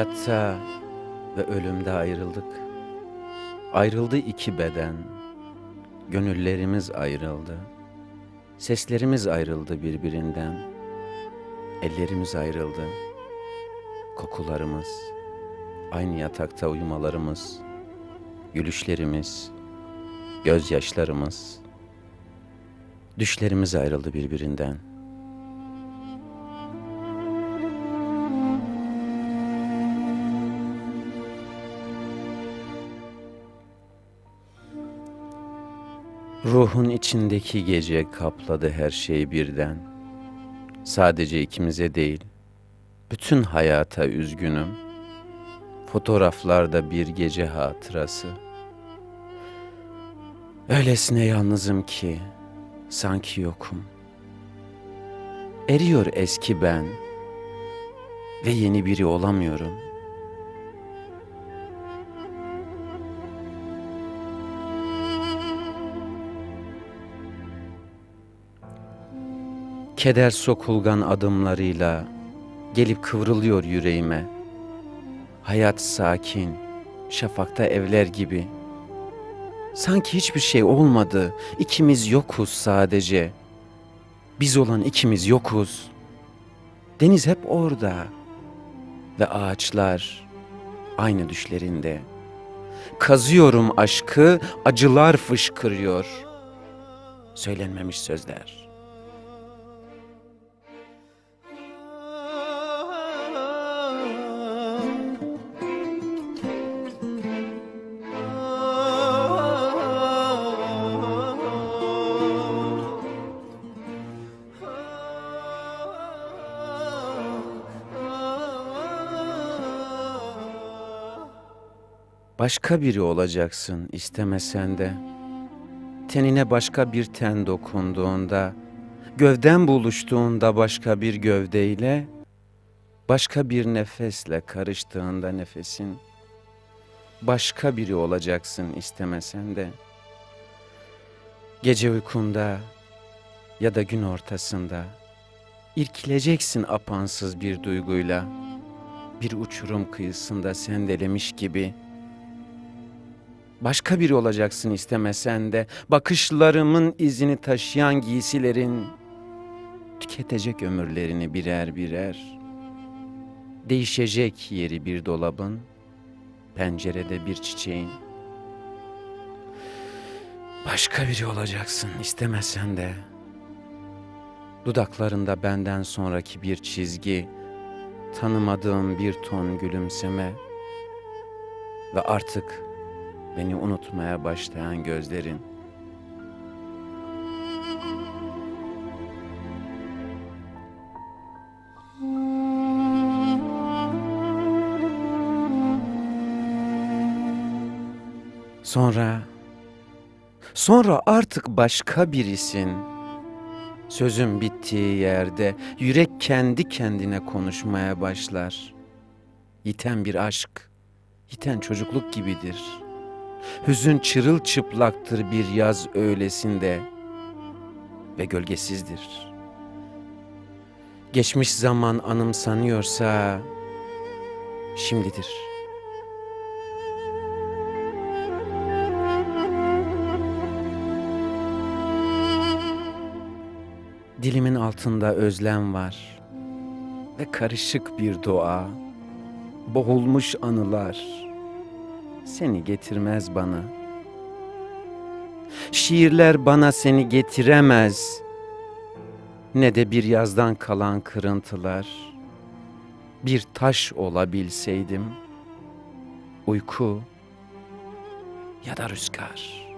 Hayatta ve ölümde ayrıldık. Ayrıldı iki beden. Gönüllerimiz ayrıldı. Seslerimiz ayrıldı birbirinden. Ellerimiz ayrıldı. Kokularımız, aynı yatakta uyumalarımız, gülüşlerimiz, gözyaşlarımız, düşlerimiz ayrıldı birbirinden. Ruhun içindeki gece kapladı her şeyi birden. Sadece ikimize değil, bütün hayata üzgünüm. Fotoğraflarda bir gece hatırası. Öylesine yalnızım ki sanki yokum. Eriyor eski ben ve yeni biri olamıyorum. Keder sokulgan adımlarıyla gelip kıvrılıyor yüreğime. Hayat sakin, şafakta evler gibi. Sanki hiçbir şey olmadı, ikimiz yokuz sadece. Biz olan ikimiz yokuz. Deniz hep orada ve ağaçlar aynı düşlerinde. Kazıyorum aşkı, acılar fışkırıyor. Söylenmemiş sözler. Başka biri olacaksın istemesen de. Tenine başka bir ten dokunduğunda, gövden buluştuğunda başka bir gövdeyle, başka bir nefesle karıştığında nefesin, başka biri olacaksın istemesen de. Gece uykunda ya da gün ortasında irkileceksin apansız bir duyguyla, bir uçurum kıyısında sendelemiş gibi.'' Başka biri olacaksın istemesen de bakışlarımın izini taşıyan giysilerin tüketecek ömürlerini birer birer. Değişecek yeri bir dolabın, pencerede bir çiçeğin. Başka biri olacaksın istemesen de. Dudaklarında benden sonraki bir çizgi, tanımadığım bir ton gülümseme ve artık beni unutmaya başlayan gözlerin. Sonra, sonra artık başka birisin. Sözün bittiği yerde yürek kendi kendine konuşmaya başlar. Yiten bir aşk, yiten çocukluk gibidir.'' Hüzün çırılçıplaktır bir yaz öğlesinde ve gölgesizdir. Geçmiş zaman anımsanıyorsa şimdidir. Dilimin altında özlem var ve karışık bir doğa, boğulmuş anılar.'' Seni getirmez bana. Şiirler bana seni getiremez. Ne de bir yazdan kalan kırıntılar. Bir taş olabilseydim. Uyku ya da rüzgar.''